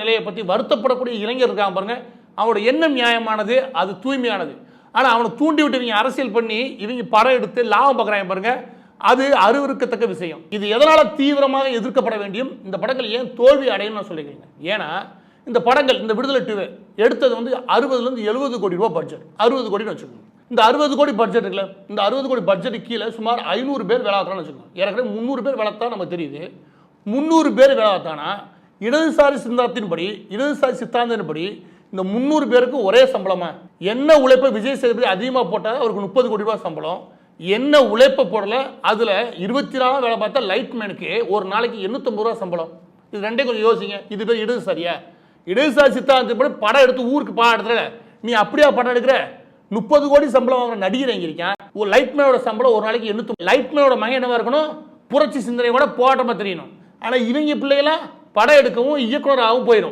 நிலையை பற்றி வருத்தப்படக்கூடிய இளைஞர் இருக்காங்க பாருங்க. அவனோட எண்ணம் நியாயமானது அது தூய்மையானது. ஆனால் அவனை தூண்டி விட்டு இவங்க அரசியல் பண்ணி இவங்க படம் எடுத்து லாபம் பார்க்குறாங்க பாருங்க. அது அருவருக்கத்தக்க விஷயம். இது எதனால் தீவிரமாக எதிர்க்கப்பட வேண்டியும் இந்த படங்கள் ஏன் தோல்வி அடையும் நான் சொல்லிக்கிறேன் ஏன்னா இந்த படங்கள் இந்த விடுதலை டிவி எடுத்தது வந்து அறுபதுலேருந்து எழுபது கோடி ரூபா பட்ஜெட் அறுபது கோடின்னு வச்சுக்கோங்க. இந்த அறுபது கோடி பட்ஜெட் இருக்குல்ல இந்த அறுபது கோடி பட்ஜெட் கீழே சுமார் ஐநூறு பேர் வேலை வச்சுக்கோங்க. ஏற்கனவே முந்நூறு பேர் வேலை தான் நமக்கு தெரியுது. முந்நூறு பேர் வேலை பார்த்தானா இடதுசாரி சித்தாந்தத்தின்படி இடதுசாரி சித்தாந்தத்தின்படி இந்த முந்நூறு பேருக்கு ஒரே சம்பளமா? என்ன உழைப்பை விஜய் சேதுபதி அதிகமாக போட்டால் அவருக்கு முப்பது கோடி ரூபாய் சம்பளம். என்ன உழைப்பை போடல? அதில் இருபத்தி நாலு வேலை பார்த்தா லைட்மேனுக்கு ஒரு நாளைக்கு எண்ணூற்றம்பது ரூபா சம்பளம். இது ரெண்டே கொஞ்சம் யோசிங்க. இது பேர் இடதுசாரியா? இடதுசாரி சித்தாந்தத்தின்படி படம் எடுத்து ஊருக்கு படம் எடுத்துற. நீ அப்படியா படம் எடுக்கிற? முப்பது கோடி சம்பளம் வாங்குற நடிகர் எங்க இருக்கான்? ஒரு லைட்மேனோட சம்பளம் ஒரு நாளைக்கு எண்ணூற்றி லைட்மேனோட மகன் என்னவா இருக்கணும்? புரட்சி சிந்தனை கூட போராட்டமா தெரியணும். ஆனால் இவங்க பிள்ளைகளாம் படம் எடுக்கவும் இயக்குனராகவும் போயிடும்